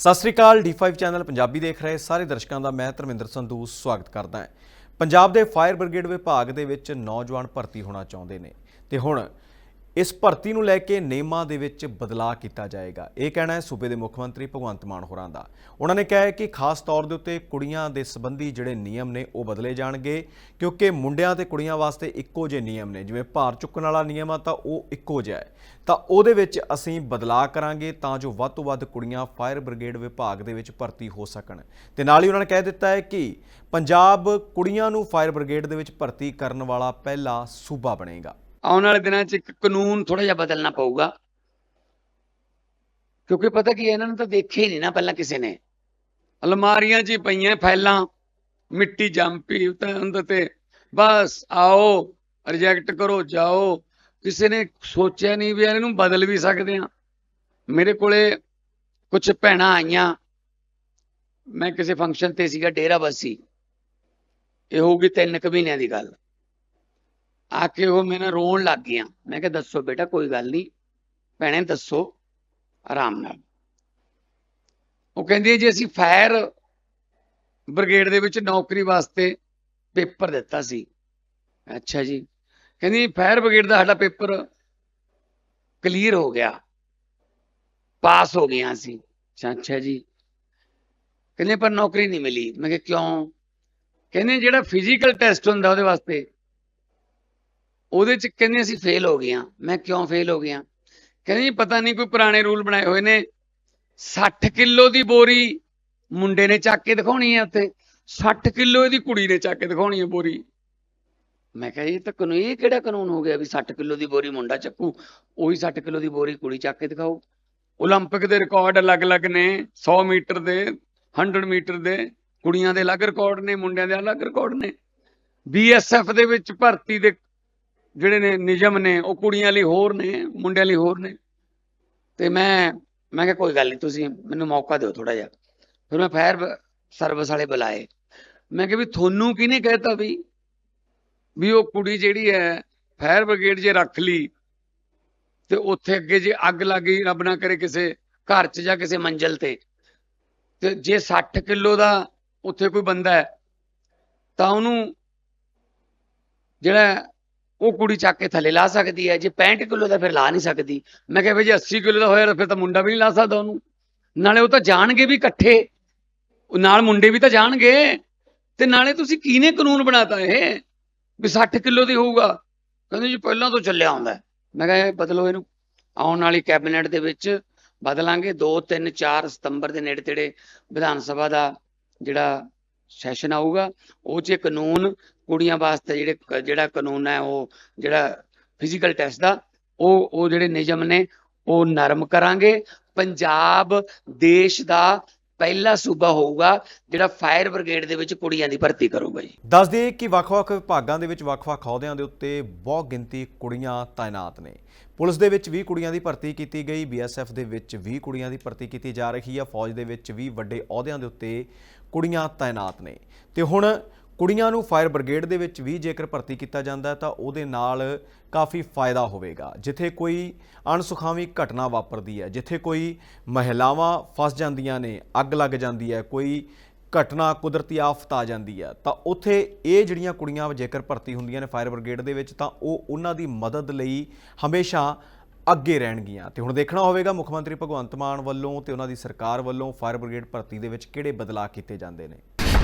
ਸਤਿ ਸ੍ਰੀ ਅਕਾਲ D5 channel Punjabi ਦੇਖ ਰਹੇ ਸਾਰੇ ਦਰਸ਼ਕਾਂ ਦਾ ਮੈਂ ਧਰਮਿੰਦਰ ਸੰਧੂ ਸਵਾਗਤ ਕਰਦਾ ਹਾਂ। ਪੰਜਾਬ ਦੇ ਫਾਇਰ ਬ੍ਰਿਗੇਡ ਵਿਭਾਗ ਦੇ ਵਿੱਚ ਨੌਜਵਾਨ ਭਰਤੀ ਹੋਣਾ ਚਾਹੁੰਦੇ ਨੇ। ਤੇ ਹੁਣ ਇਸ ਭਰਤੀ ਨੂੰ ਲੈ ਕੇ ਨਿਯਮਾਂ ਦੇ ਵਿੱਚ ਬਦਲਾਅ ਕੀਤਾ ਜਾਏਗਾ। ਇਹ ਕਹਿਣਾ ਹੈ ਸੂਬੇ ਦੇ ਮੁੱਖ ਮੰਤਰੀ ਭਗਵੰਤ ਮਾਨ ਹੋਰਾਂ ਦਾ। ਉਹਨਾਂ ਨੇ ਕਿਹਾ ਹੈ ਕਿ ਖਾਸ ਤੌਰ ਦੇ ਉੱਤੇ ਕੁੜੀਆਂ ਦੇ ਸੰਬੰਧੀ ਜਿਹੜੇ ਨਿਯਮ ਨੇ ਉਹ ਬਦਲੇ ਜਾਣਗੇ, ਕਿਉਂਕਿ ਮੁੰਡਿਆਂ ਤੇ ਕੁੜੀਆਂ ਵਾਸਤੇ ਇੱਕੋ ਜਿਹੇ ਨਿਯਮ ਨੇ। ਜਿਵੇਂ ਭਾਰ ਚੁੱਕਣ ਵਾਲਾ ਨਿਯਮ ਆ ਤਾਂ ਉਹ ਇੱਕੋ ਜਿਹਾ ਹੈ। ਤਾਂ ਉਹਦੇ ਵਿੱਚ ਅਸੀਂ ਬਦਲਾਅ ਕਰਾਂਗੇ ਤਾਂ ਜੋ ਵੱਧ ਤੋਂ ਵੱਧ ਕੁੜੀਆਂ ਫਾਇਰ ਬ੍ਰਿਗੇਡ ਵਿਭਾਗ ਦੇ ਵਿੱਚ ਭਰਤੀ ਹੋ ਸਕਣ। ਤੇ ਨਾਲ ਹੀ ਉਹਨਾਂ ਨੇ ਕਹਿ ਦਿੱਤਾ ਹੈ ਕਿ ਪੰਜਾਬ ਕੁੜੀਆਂ ਨੂੰ ਫਾਇਰ ਬ੍ਰਿਗੇਡ ਦੇ ਵਿੱਚ ਭਰਤੀ ਕਰਨ ਵਾਲਾ ਪਹਿਲਾ ਸੂਬਾ ਬਣੇਗਾ। ਆਉਣ ਵਾਲੇ ਦਿਨਾਂ 'ਚ ਇੱਕ ਕਾਨੂੰਨ ਥੋੜਾ ਜਿਹਾ ਬਦਲਣਾ ਪਊਗਾ। ਕਿਉਂਕਿ ਪਤਾ ਕੀ ਇਹਨਾਂ ਨੂੰ ਤਾਂ ਦੇਖਿਆ ਹੀ ਨਹੀਂ ਨਾ ਪਹਿਲਾਂ ਕਿਸੇ ਨੇ। ਅਲਮਾਰੀਆਂ 'ਚ ਹੀ ਪਈਆਂ ਫਾਈਲਾਂ, ਮਿੱਟੀ ਜੰਮ ਪਈ ਉਤੇ ਤੇ ਬਸ ਆਓ ਰਿਜੈਕਟ ਕਰੋ, ਜਾਓ। ਕਿਸੇ ਨੇ ਸੋਚਿਆ ਨਹੀਂ ਵੀ ਇਹਨੂੰ ਬਦਲ ਵੀ ਸਕਦੇ ਆ ਮੇਰੇ ਕੋਲੇ ਕੁਝ ਭੈਣਾਂ ਆਈਆਂ। ਮੈਂ ਕਿਸੇ ਫੰਕਸ਼ਨ ਤੇ ਸੀਗਾ, ਡੇਰਾ ਬਸੀ। ਇਹ ਹੋਊਗੀ ਤਿੰਨ ਕੁ ਮਹੀਨਿਆਂ ਦੀ ਗੱਲ। ਆ ਕੇ ਉਹ ਮੈਨੂੰ ਰੋਣ ਲੱਗ ਗਈਆਂ। ਮੈਂ ਕਿਹਾ, ਦੱਸੋ ਬੇਟਾ, ਕੋਈ ਗੱਲ ਨਹੀਂ। ਭੈਣੇ, ਦੱਸੋ। ਆਰਾਮ ਨਾਲ। ਉਹ ਕਹਿੰਦੀ ਜੀ ਅਸੀਂ ਫਾਇਰ ਬ੍ਰਿਗੇਡ ਦੇ ਵਿੱਚ ਨੌਕਰੀ ਵਾਸਤੇ ਪੇਪਰ ਦਿੱਤਾ ਸੀ। ਅੱਛਾ ਜੀ। ਕਹਿੰਦੀ, ਫਾਇਰ ਬ੍ਰਿਗੇਡ ਦਾ ਸਾਡਾ ਪੇਪਰ ਕਲੀਅਰ ਹੋ ਗਿਆ। ਪਾਸ ਹੋ ਗਏ ਅਸੀਂ। ਅੱਛਾ ਅੱਛਾ ਜੀ। ਕਹਿੰਦੇ, ਪਰ ਨੌਕਰੀ ਨਹੀਂ ਮਿਲੀ। ਮੈਂ ਕਿਹਾ, ਕਿਉਂ? ਕਹਿੰਦੇ, ਜਿਹੜਾ ਫਿਜ਼ੀਕਲ ਟੈਸਟ ਹੁੰਦਾ ਉਹਦੇ ਵਾਸਤੇ ਉਹਦੇ ਚ ਕਹਿੰਦੇ ਅਸੀਂ ਫੇਲ ਹੋ ਗਏ ਆ ਮੈਂ ਕਿਉਂ ਫੇਲ ਹੋ ਗਿਆ ਕਹਿੰਦੇ ਜੀ ਪਤਾ ਨਹੀਂ ਕੋਈ ਪੁਰਾਣੇ ਰੂਲ ਬਣਾਏ ਹੋਏ ਨੇ 60 ਕਿਲੋ ਦੀ ਬੋਰੀ ਮੁੰਡੇ ਨੇ ਚੱਕ ਕੇ ਦਿਖਾਉਣੀ ਹੈ ਉੱਥੇ 60 ਕਿਲੋ ਇਹਦੀ ਕੁੜੀ ਨੇ ਚੱਕ ਕੇ ਦਿਖਾਉਣੀ ਹੈ ਬੋਰੀ ਮੈਂ ਕਿਹਾ ਇਹ ਤਾਂ ਕਾਨੂੰਨ ਇਹ ਕਿਹੜਾ ਕਾਨੂੰਨ ਹੋ ਗਿਆ ਵੀ 60 ਕਿਲੋ ਦੀ ਬੋਰੀ ਮੁੰਡਾ ਚੱਕੂ ਉਹੀ 60 ਕਿਲੋ ਦੀ ਬੋਰੀ ਕੁੜੀ ਚੱਕ ਕੇ ਦਿਖਾਓ 올림픽 ਦੇ ਰਿਕਾਰਡ ਅਲੱਗ-ਅਲੱਗ ਨੇ 100 ਮੀਟਰ ਦੇ 100 ਮੀਟਰ ਦੇ ਕੁੜੀਆਂ ਦੇ ਅਲੱਗ ਰਿਕਾਰਡ ਨੇ ਮੁੰਡਿਆਂ ਦੇ ਅਲੱਗ ਰਿਕਾਰਡ ਨੇ ਬੀਐਸਐਫ ਦੇ ਵਿੱਚ ਭਰਤੀ ਦੇ ਜਿਹੜੇ ਨੇ ਨਿਯਮ ਨੇ, ਉਹ ਕੁੜੀਆਂ ਲਈ ਹੋਰ ਨੇ, ਮੁੰਡਿਆਂ ਲਈ ਹੋਰ ਨੇ। ਤੇ ਮੈਂ ਮੈਂ ਕਿਹਾ ਕੋਈ ਗੱਲ ਨਹੀਂ, ਤੁਸੀਂ ਮੈਨੂੰ ਮੌਕਾ ਦਿਓ ਥੋੜਾ ਜਿਹਾ। ਫਿਰ ਮੈਂ ਫਾਇਰ ਸਰਵਿਸ ਵਾਲੇ ਬੁਲਾਏ। ਮੈਂ ਕਿਹਾ ਵੀ ਤੁਹਾਨੂੰ ਕਿਹਨੇ ਕਹਿਤਾ ਵੀ ਵੀ ਉਹ ਕੁੜੀ ਜਿਹੜੀ ਹੈ ਫਾਇਰ ਬ੍ਰਿਗੇਡ ਜੇ ਰੱਖ ਲਈ, ਤੇ ਉੱਥੇ ਅੱਗੇ ਜੇ ਅੱਗ ਲੱਗ ਗਈ, ਰੱਬ ਨਾ ਕਰੇ ਕਿਸੇ ਘਰ 'ਚ ਜਾਂ ਕਿਸੇ ਮੰਜ਼ਲ ਤੇ। ਤੇ ਜੇ 60 ਕਿਲੋ ਦਾ ਉੱਥੇ ਕੋਈ ਬੰਦਾ ਹੈ, ਤਾਂ ਉਹਨੂੰ ਜਿਹੜਾ ਉਹ ਕੁੜੀ ਚੱਕ ਕੇ ਥੱਲੇ ਲਾ ਸਕਦੀ ਹੈ, ਜੇ 65 ਕਿਲੋ ਦਾ ਫਿਰ ਲਾ ਨਹੀਂ ਸਕਦੀ। ਮੈਂ ਕਿਹਾ ਵੀ ਜੇ 80 ਕਿਲੋ ਦਾ ਹੋਇਆ ਤਾਂ ਫਿਰ ਤਾਂ ਮੁੰਡਾ ਵੀ ਨਹੀਂ ਲਾ ਸਕਦਾ ਉਹਨੂੰ। ਨਾਲੇ ਉਹ ਤਾਂ ਜਾਣਗੇ ਵੀ ਇਕੱਠੇ। ਨਾਲ ਮੁੰਡੇ ਵੀ ਤਾਂ ਜਾਣਗੇ। ਤੇ ਨਾਲੇ ਤੁਸੀਂ ਕਿਹਨੇ ਕਾਨੂੰਨ ਬਣਾਤਾ ਇਹ? ਵੀ 60 ਕਿਲੋ ਦੀ ਹੋਊਗਾ। ਕਹਿੰਦੇ ਜੀ ਪਹਿਲਾਂ ਤੋਂ ਚੱਲਿਆ ਆਉਂਦਾ ਮੈਂ ਕਿਹਾ ਬਦਲੋ ਇਹਨੂੰ। ਆਉਣ ਵਾਲੀ ਕੈਬਨਿਟ ਦੇ ਵਿੱਚ ਬਦਲਾਂਗੇ। 2 3 4 ਸਤੰਬਰ ਦੇ ਨੇੜੇ ਤੇੜੇ ਵਿਧਾਨ ਸਭਾ ਦਾ ਜਿਹੜਾ ਸੈਸ਼ਨ ਆਊਗਾ, ਉਹ 'ਚ ਇਹ ਕਾਨੂੰਨ ਕੁੜੀਆਂ ਵਾਸਤੇ ਜਿਹੜੇ ਜਿਹੜਾ ਕਾਨੂੰਨ ਹੈ, ਉਹ ਜਿਹੜਾ ਫਿਜ਼ੀਕਲ ਟੈਸਟ ਦਾ, ਉਹ ਉਹ ਜਿਹੜੇ ਨਿਯਮ ਨੇ, ਉਹ ਨਰਮ ਕਰਾਂਗੇ। ਪੰਜਾਬ ਦੇਸ਼ ਦਾ ਪਹਿਲਾ ਸੂਬਾ ਹੋਊਗਾ ਜਿਹੜਾ ਫਾਇਰ ਬ੍ਰਿਗੇਡ ਦੇ ਵਿੱਚ ਕੁੜੀਆਂ ਦੀ ਭਰਤੀ ਕਰੂਗਾ ਜੀ। ਦੱਸ ਦਈਏ ਕਿ ਵੱਖ-ਵੱਖ ਵਿਭਾਗਾਂ ਦੇ ਵਿੱਚ ਵੱਖ-ਵੱਖ ਅਹੁਦਿਆਂ ਦੇ ਉੱਤੇ ਬਹੁਤ ਗਿਣਤੀ ਕੁੜੀਆਂ ਤਾਇਨਾਤ ਨੇ। ਪੁਲਿਸ ਦੇ ਵਿੱਚ 20 ਕੁੜੀਆਂ ਦੀ ਭਰਤੀ ਕੀਤੀ ਗਈ ਬੀਐਸਐਫ ਦੇ ਵਿੱਚ 20 ਕੁੜੀਆਂ ਦੀ ਭਰਤੀ ਕੀਤੀ ਜਾ ਰਹੀ ਹੈ, ਫੌਜ ਦੇ ਵਿੱਚ ਵੀ ਵੱਡੇ ਅਹੁਦਿਆਂ ਦੇ ਉੱਤੇ ਕੁੜੀਆਂ ਤਾਇਨਾਤ ਨੇ। ਤੇ ਹੁਣ ਕੁੜੀਆਂ ਨੂੰ ਫਾਇਰ ਬ੍ਰਿਗੇਡ ਦੇ ਵਿੱਚ ਵੀ ਜੇਕਰ ਭਰਤੀ ਕੀਤਾ ਜਾਂਦਾ ਤਾਂ ਉਹਦੇ ਨਾਲ ਕਾਫੀ ਫਾਇਦਾ ਹੋਵੇਗਾ, ਜਿੱਥੇ ਕੋਈ ਅਣਸੁਖਾਵੀ ਘਟਨਾ ਵਾਪਰਦੀ ਹੈ, ਜਿੱਥੇ ਕੋਈ ਮਹਿਲਾਵਾਂ ਫਸ ਜਾਂਦੀਆਂ ਨੇ, ਅੱਗ ਲੱਗ ਜਾਂਦੀ ਹੈ, ਕੋਈ ਘਟਨਾ ਕੁਦਰਤੀ ਆਫਤ ਆ ਜਾਂਦੀ ਹੈ, ਤਾਂ ਉੱਥੇ ਇਹ ਜਿਹੜੀਆਂ ਕੁੜੀਆਂ ਜੇਕਰ ਭਰਤੀ ਹੁੰਦੀਆਂ ਨੇ ਫਾਇਰ ਬ੍ਰਿਗੇਡ ਦੇ ਵਿੱਚ ਤਾਂ ਉਹ ਉਹਨਾਂ ਦੀ ਮਦਦ ਲਈ ਹਮੇਸ਼ਾ ਅੱਗੇ ਰਹਿਣਗੀਆਂ। ਤੇ ਹੁਣ ਦੇਖਣਾ ਹੋਵੇਗਾ ਮੁੱਖ ਮੰਤਰੀ ਭਗਵੰਤ ਮਾਨ ਵੱਲੋਂ ਤੇ ਉਹਨਾਂ ਦੀ ਸਰਕਾਰ ਵੱਲੋਂ ਫਾਇਰ ਬ੍ਰਿਗੇਡ ਭਰਤੀ ਦੇ ਵਿੱਚ ਕਿਹੜੇ ਬਦਲਾਅ ਕੀਤੇ ਜਾਂਦੇ ਨੇ।